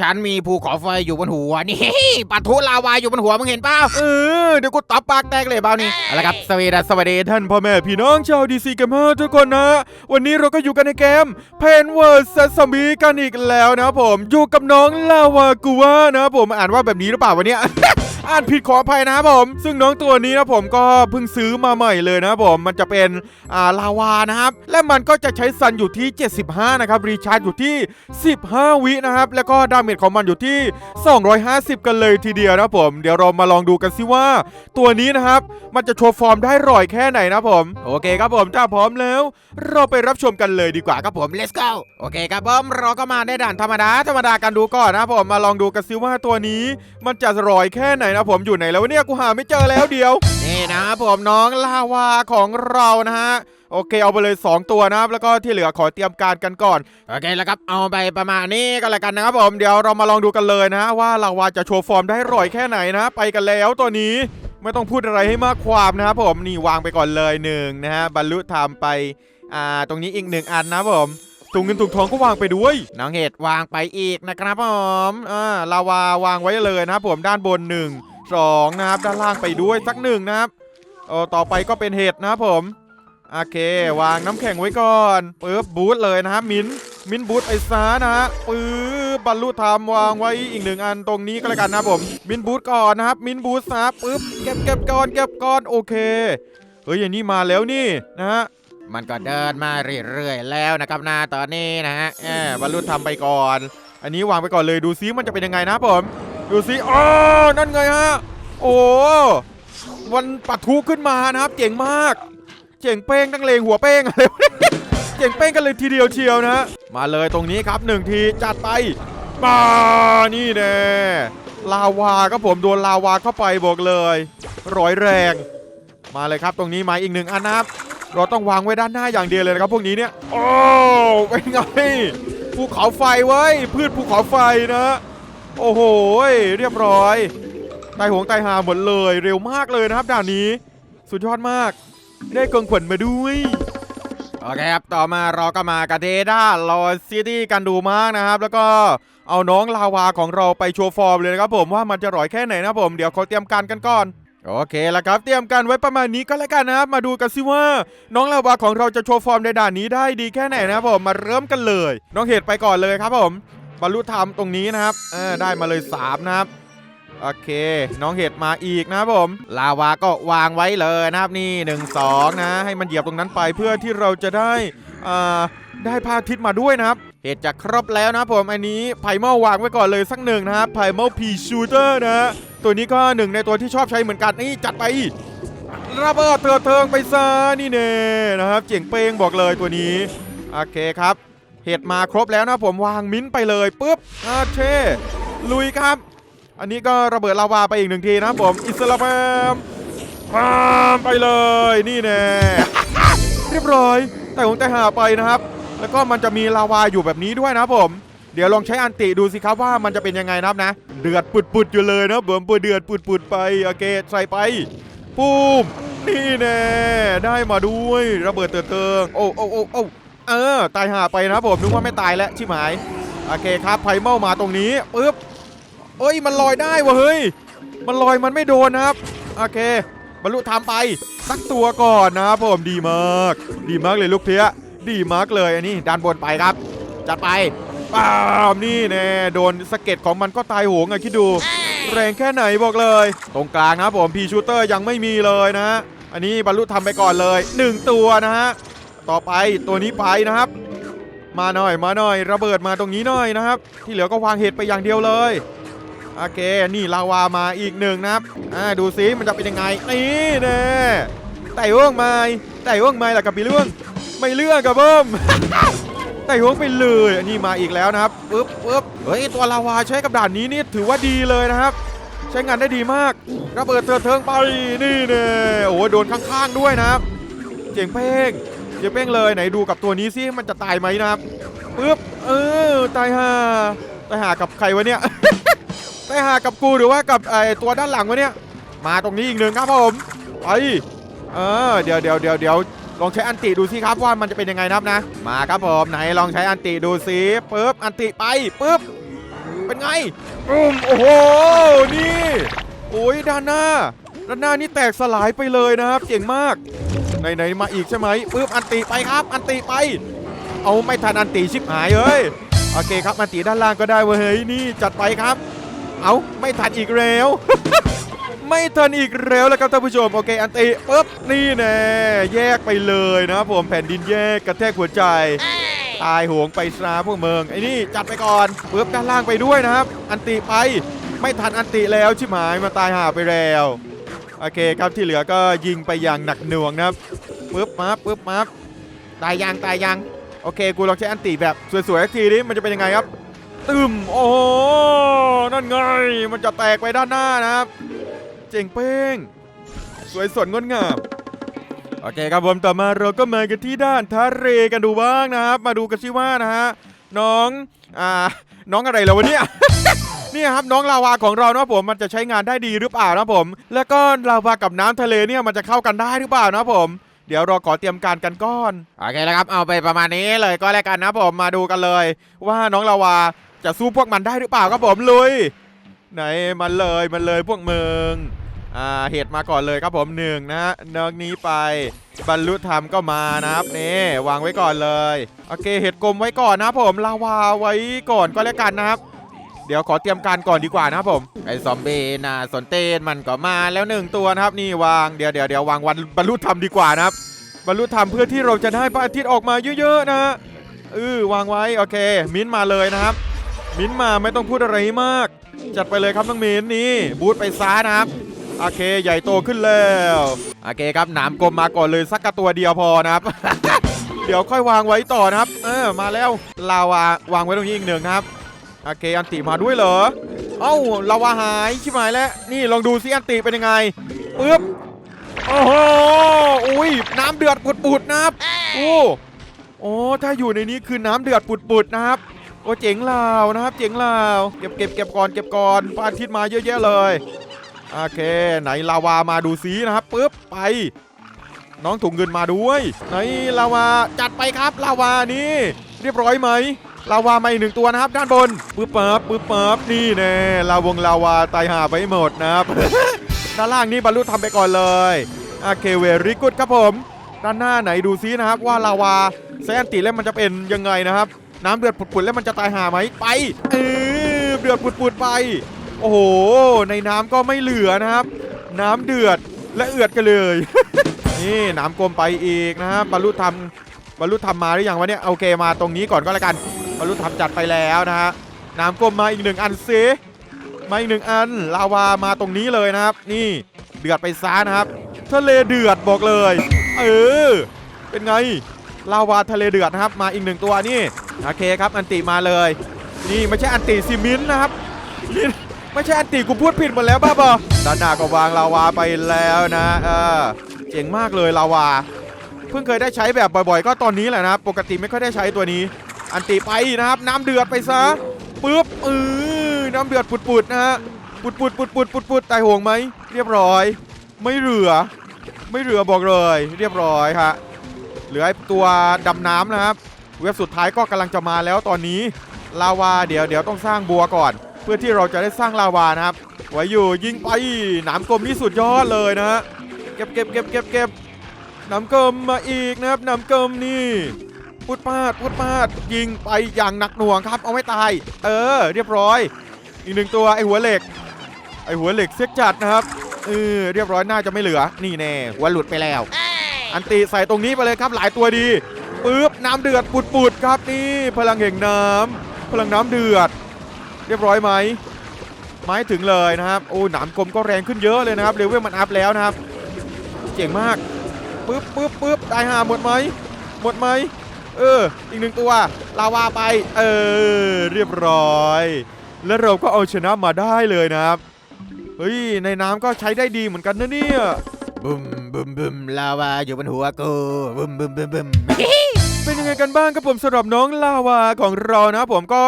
ฉันมีภูเขาไฟอยู่บนหัวนี่ปะทุลาวาอยู่บนหัวมึงเห็นเปล่าเออเดี๋ยวกูตบปากแตกเลยเปล่านี่เอาละครับสวัสดีสวัสดีท่านพ่อแม่พี่น้องชาวดีซีเกมเมอร์ทุกคนนะ วันนี้เราก็อยู่กันในเกมเพนเวอร์ซซมีกันอีกแล้วนะครับผมอยู่กับน้องลาวากูว่านะครับผมอ่านว่าแบบนี้หรือเปล่าวันเนี้ยอ่านผิดขออภัยนะครับผม ซึ่งน้องตัวนี้นะผมก็เพิ่งซื้อมาใหม่เลยนะครับผม มันจะเป็นอ่าลาวานะครับ และมันก็จะใช้ซันอยู่ที่ 75 นะครับ รีชาร์จอยู่ที่ 15 วินะครับ แล้วก็ดาเมจของมันอยู่ที่ 250 กันเลยทีเดียวนะผม เดี๋ยวเรามาลองดูกันสิว่า ตัวนี้นะครับ มันจะโชว์ฟอร์มได้ร่อยแค่ไหนนะผม โอเคครับผมถ้าพร้อมแล้ว เราไปรับชมกันเลยดีกว่าครับผม let's go โอเคครับผมเราก็มาได้ด่านธรรมดาธรรมดากันดูก่อนนะผมมาลองดูกันซิว่าตัวนี้มันจะร่อยแค่ไหนนะผมอยู่ไหนแล้วเนี่ยกูหาไม่เจอแล้วเดียวนี่นะผมน้องลาวาของเรานะฮะ โอเคเอาไปเลย 2 ตัวนะครับ แล้วก็ที่เหลือขอเตรียมการกันก่อนโอเคแล้วครับเอาไปประมาณนี้ก็แล้วกันนะครับผมเดี๋ยวเรามาลองดูกันเลยนะฮะว่าลาวาจะโชว์ฟอร์มได้ร่อยแค่ไหนนะ ไปกันแล้วตัวนี้ไม่ต้องพูดอะไรให้มากความนะครับผมนี่วางไปก่อนเลยหนึ่งนะฮะบรรลุธรรมไปอ่าตรงนี้อีกหนึ่งอันนะครับผมถุงเงินถุงทองก็วางไปด้วยน้องเห็ดวางไปอีกนะครับผมอ่าลาวาวางไว้เลยนะครับผมด้านบนหนึ่งสองนะครับด้านล่างไปด้วยสักหนึ่งนะครับเออต่อไปก็เป็นเห็ดนะครับผม โอเค วางน้ำแข็งไว้ก่อนปึ๊บบูทเลยนะครับมิ้นมินบูทไปซะนะฮะปึ๊บบรรลุธรรมวางไว้อีกหนึ่งอันตรงนี้ก็แล้วกันนะผม มินบูทก่อนนะครับ มินบูทซะปึ๊บเก็บเก็บก่อนเก็บก่อนโอเคเฮ้ยอย่างนี้มาแล้วนี่นะฮะมันก็เดินมาเรื่อยๆแล้วนะครับนาตอนนี้นะฮะเออบรรลุธรรมไปก่อน อันนี้วางไปก่อนเลยดูซิมันจะเป็นยังไงนะผมดูซิอ๋อนั่นไงฮะโอ้วันปัทุขึ้นมานะครับเจ๋งมาก เจ๋งเป้งตั้งเลงหัวเป้งอะไรวะเจ๋งเป้งกันเลยทีเดียวเชียวนะมาเลยตรงนี้ครับหนึ่งทีจัดไปมานี่แน่ลาวาครับผมโดนลาวาเข้าไปบอกเลยร้อยแรง มาเลยครับตรงนี้มาอีกหนึ่งอันนะครับเราต้องวางไว้ด้านหน้าอย่างเดียวเลยนะครับพวกนี้เนี่ยโอ้เป็นไงภูเขาไฟไว้พืชภูเขาไฟนะ โอ้โหเรียบร้อยตายหวงตายหาหมดเลย เร็วมากเลยนะครับด่านนี้ สุดยอดมาก ได้กองขวัญมาด้วย โอเคครับ ต่อมาเราก็มากระเดด้าลอซิตี้กันดูมากนะครับ แล้วก็เอาน้องลาวาของเราไปโชว์ฟอร์มเลยนะครับผมว่ามันจะร่อยแค่ไหนนะผม เดี๋ยวขอเตรียมการกันก่อน โอเคแล้วครับ เตรียมการไว้ประมาณนี้ก็แล้วกันนะครับ มาดูกันสิว่า น้องลาวาของเราจะโชว์ฟอร์มในด่านนี้ได้ดีแค่ไหนนะครับผม มาเริ่มกันเลย น้องเห็ดไปก่อนเลยครับผม บรรลุธรรมตรงนี้นะครับ เออได้มาเลย3นะครับ โอเค น้องเห็ดมาอีกนะครับผม ลาวาก็วางไว้เลยนะครับนี่1 2นะ ให้มันเหยียบตรงนั้นไปเพื่อที่เราจะได้อ่าได้พาทิตมาด้วยนะครับเห็ดจะครบแล้วนะผมอันนี้ไพเมลวางไว้ก่อนเลยสักหนึ่งนะครับไพเมลพีชูเตอร์นะ ตัวนี้ก็หนึ่งในตัวที่ชอบใช้เหมือนกันนี่จัดไประเบิดเถิดเทิงไปซะนี่เน่นะครับเจ๋งเป้งบอกเลยตัวนี้โอเคครับ เห็ดมาครบแล้วนะผมวางมิ้นท์ไปเลยปุ๊บอาเช่ลุยครับ อันนี้ก็ระเบิดลาวาไปอีกหนึ่งทีนะครับผมอิสลามปามไปเลยนี่แน่เรียบร้อย แต่ของแต่หาไปนะครับ แล้วก็มันจะมีลาวาอยู่แบบนี้ด้วยนะผม เดี๋ยวลองใช้อันติดูสิครับว่ามันจะเป็นยังไงนะครับนะ เดือดปุดๆอยู่เลยนะครับผมเดือดปุดๆไปโอเคใส่ไปปุ้มนี่แน่ได้มาด้วยระเบิดเตือนเติงโอ้โอ้โอ้โอ้เออตายหาไปนะผมนึกว่าไม่ตายแล้วชิบหายโอเคครับไพเมลมาตรงนี้ปึ๊บ เอ้ยมันลอยได้วะเฮ้ย มันลอยมันไม่โดนนะครับ โอเค บรรลุธรรมไปสักตัวก่อนนะครับผมดีมาก ดีมากเลยลูกเพียดีมากเลยอันนี้ด้านบนไปครับ จัดไปป้ามนี่แน่โดนสะเก็ดของมันก็ตายโหงอะคิดดู แรงแค่ไหนบอกเลย ตรงกลางนะผมพีชูเตอร์ยังไม่มีเลยนะ อันนี้บรรลุธรรมไปก่อนเลย 1 ตัวนะฮะต่อไปตัวนี้ไปนะครับ มาหน่อยมาหน่อยระเบิดมาตรงนี้หน่อยนะครับ ที่เหลือก็วางเห็ดไปอย่างเดียวเลย โอเค นี่ลาวามาอีกหนึ่งนะครับอ่าดูซิมันจะเป็นยังไงนี่แน่ไต่ห่วงไม้ไต่ห่วงไม้ล่ะกับปีเรื่องไม่เลือกกับเบิ้มไต่ห่วงไปเลยอันนี้มาอีกแล้วนะครับปึ๊บปึ๊บเฮ้ยตัวลาวาใช้กับด่านนี้นี่ถือว่าดีเลยนะครับ ใช้งานได้ดีมากระเบิดเถิดเทิงไปนี่แน่โอ้โหโดนข้างๆด้วยนะครับเจ๋งเป้งเจ๋งเป้งเลยไหนดูกับตัวนี้ซิมันจะตายไหมนะครับปึ๊บเออตายห่าตายห่ากับใครวะเนี่ย ไปหากับกูหรือว่ากับไอตัวด้านหลังวะเนี่ย มาตรงนี้อีกหนึ่งครับผมไปเออเดี๋ยวเดี๋ยวเดี๋ยวเดี๋ยวลองใช้อันติดูสิครับว่ามันจะเป็นยังไงนะครับนะ มาครับผมไหนลองใช้อันติดูสิปึ๊บอันติไปปึ๊บเป็นไงอืมโอ้โหนี่โอ้ยด้านหน้าด้านหน้านี่แตกสลายไปเลยนะครับเจ๋งมากไหนๆมาอีกใช่ไหมปึ๊บอันติไปครับ อันติไป เอาไม่ทันอันติชิบหายเอ้ยโอเคครับอันติด้านล่างก็ได้เว้ยเฮ้ยนี่จัดไปครับ เอาไม่ทันอีกแล้ว ไม่ทันอีกแล้วแล้วครับท่านผู้ชมโอเคอันติปึ๊บนี่แน่แยกไปเลยนะครับผมแผ่นดินแยกกระแทกหัวใจตายโหงไปซาพวกเมืองไอ้นี่จัดไปก่อนปึ๊บด้านล่างไปด้วยนะครับ อันติไปไม่ทันอันติแล้วชิบหายมาตายหาไปแล้วโอเคครับที่เหลือก็ยิงไปอย่างหนักหน่วงนะครับปึ๊บมาปึ๊บมาตายยังตายยังโอเค กูลองใช้อันติแบบสวยๆทีนี้มันจะเป็นยังไงครับ ตึมโอ้นั่นไง มันจะแตกไปด้านหน้านะครับ เจ๋งเป้ง สวยสดงดงาม โอเคครับผมต่อมาเราก็มากันที่ด้านทะเลกันดูบ้างนะครับ มาดูกันสิว่านะฮะน้องอ่าน้องอะไรแล้ววะเนี่ยเนี่ยครับน้องลาวาของเรานะผมมันจะใช้งานได้ดีหรือเปล่านะผม แล้วก็ลาวากับน้ำทะเลเนี่ยมันจะเข้ากันได้หรือเปล่านะผมเดี๋ยวเราขอเตรียมการกันก่อนโอเคแล้วครับเอาไปประมาณนี้เลยก็แล้วกันนะผมมาดูกันเลย ว่าน้องลาวา จะสู้พวกมันได้หรือเปล่าครับผมลุยไหนมันเลยมันเลยพวกมึงอ่าเห็ดมาก่อนเลยครับผมหนึ่งนะฮะเนิกนี้ไปบรรลุธรรมก็มานะครับนี่วางไว้ก่อนเลยโอเคเห็ดกลมไว้ก่อนนะครับผมลาวาไว้ก่อนก็แล้วกันนะครับ เดี๋ยวขอเตรียมการก่อนดีกว่านะครับผมไอ้ซอมเบน่ะสนเตนมันก็มาแล้วหนึ่งตัวนะครับนี่วางเดี๋ยวเดี๋ยวเดี๋ยววางวันบรรลุธรรมดีกว่านะครับบรรลุธรรมเพื่อที่เราจะได้พระอาทิตย์ออกมาเยอะๆนะเออวางไว้โอเค มิ้นท์มาเลยนะครับ มิ้นมาไม่ต้องพูดอะไรมาก จัดไปเลยครับน้องมิ้นนี่บูทไปซ้ายนะครับโอเคใหญ่โตขึ้นแล้วโอเคครับหนามกลมมาก่อนเลยสักกระตัวเดียวพอนะครับ เดี๋ยวค่อยวางไว้ต่อนะครับ เออมาแล้วลาวาวางไว้ตรงนี้อีกหนึ่งนะครับโอเคอันติมาด้วยเหรอ เอ้าลาวาหายชิบหายแล้วนี่ลองดูซิอันติเป็นยังไงปึ๊บโอ้โหอุ้ยน้ำเดือดปุดๆนะครับโอ้โอ้ถ้าอยู่ในนี้คือน้ำเดือดปุดๆนะครับ โอ้เจ๋งลาวนะครับ เจ๋งลาว เก็บเก็บเก็บก่อนเก็บก่อนพระอาทิตย์มาเยอะแยะเลยโอเค ไหนลาวามาดูซินะครับปึ๊บไป น้องถุงเงินมาด้วย ไหนลาวาจัดไปครับลาวานี่เรียบร้อยไหมลาวามาอีกหนึ่งตัวนะครับ ด้านบนปึ๊บปั๊บปึ๊บปั๊บนี่แน่ลาวงลาวาตายหาไปหมดนะครับด้านล่างนี่บรรลุทำไปก่อนเลยโอเคเวริกุดครับผม ด้านหน้าไหนดูซินะครับว่าลาวาแซนติแล้วมันจะเป็นยังไงนะครับ น้ำเดือดปุดๆแล้วมันจะตายหาไหมไปเออเดือดปุดๆไป โอ้โห ในน้ำก็ไม่เหลือนะครับ น้ำเดือดและเอือดกันเลย นี่น้ำกลมไปอีกนะครับบรรลุธรรมบรรลุธรรมมาหรือยังวะเนี่ยโอเคมาตรงนี้ก่อนก็แล้วกันบรรลุธรรมจัดไปแล้วนะฮะน้ำกลมมาอีกหนึ่งอันซิมาอีกหนึ่งอันลาวามาตรงนี้เลยนะครับ นี่เดือดไปซะนะครับทะเลเดือดบอกเลย เออ เป็นไง ลาวาทะเลเดือดนะครับ มาอีกหนึ่งตัวนี่โอเคครับอันติมาเลย นี่ไม่ใช่อันติซิมินนะครับนี่ไม่ใช่อันติกูพูดผิดหมดแล้วบ้าบอด้านหน้าก็วางลาวาไปแล้วนะเออเจ๋งมากเลยลาวา เพิ่งเคยได้ใช้แบบบ่อยๆ ก็ตอนนี้แหละนะครับปกติไม่ค่อยได้ใช้ตัวนี้ อันติไปนะครับ น้ำเดือดไปซะปึ๊บเออน้ำเดือดปุดๆนะฮะปุดๆปุดๆปุดๆตายห่วงไหมเรียบร้อย ไม่เหลือ ไม่เหลือบอกเลย เรียบร้อยฮะ เหลือไอตัวดำน้ำนะครับ เว็บสุดท้ายก็กำลังจะมาแล้วตอนนี้ลาวาเดี๋ยวเดี๋ยวต้องสร้างบัวก่อน เพื่อที่เราจะได้สร้างลาวานะครับไว้อยู่ยิงไปหนามกลมนี่สุดยอดเลยนะฮะเก็บเก็บเก็บเก็บเก็บหนามกลมมาอีกนะครับหนามกลมนี่พุดปาดพุดปาดยิงไปอย่างหนักหน่วงครับ เอาไม่ตาย เออ เรียบร้อย อีกหนึ่งตัวไอหัวเหล็ก ไอหัวเหล็กเซ็กจัดนะครับเออเรียบร้อยน่าจะไม่เหลือนี่แน่หัวหลุดไปแล้ว อันตีใส่ตรงนี้ไปเลยครับหลายตัวดีปึ๊บน้ำเดือดปุดๆครับนี่พลังแห่งน้ำพลังน้ำเดือด เรียบร้อยไหมไม้ถึงเลยนะครับโอ้หนามกลมก็แรงขึ้นเยอะเลยนะครับเลเวลมันอัพแล้วนะครับเจ๋งมากปึ๊บปึ๊บปึ๊บตายห่าหมดไหมหมดไหมเอออีกหนึ่งตัวลาวาไป เออเรียบร้อย แล้วเราก็เอาชนะมาได้เลยนะครับเฮ้ยในน้ำก็ใช้ได้ดีเหมือนกันนะเนี่ย บึมบึมบึมลาวาอยู่บนหัวกูบึมบึมบึมบึม เป็นยังไงกันบ้างครับผมสำหรับน้องลาวาของเรานะครับผมก็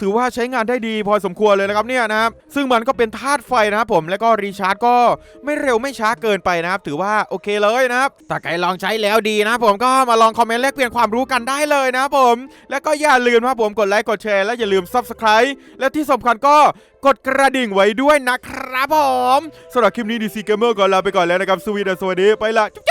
ถือว่าใช้งานได้ดีพอสมควรเลยนะครับเนี่ยนะครับซึ่งมันก็เป็นธาตุไฟนะครับผมแล้วก็รีชาร์จก็ไม่เร็วไม่ช้าเกินไปนะครับ ถือว่าโอเคเลยนะครับถ้าใครลองใช้แล้วดีนะผมก็มาลองคอมเมนต์แลกเปลี่ยนความรู้กันได้เลยนะผม แล้วก็อย่าลืมนะครับผมกดไลค์กดแชร์และอย่าลืม Subscribe และที่สำคัญก็กดกระดิ่งไว้ด้วยนะครับผมสำหรับคลิปนี้ดีซีเกมเมอร์ก่อนลาไปก่อนแล้วนะครับสวีดัสสวัสดีไปละจุ๊บ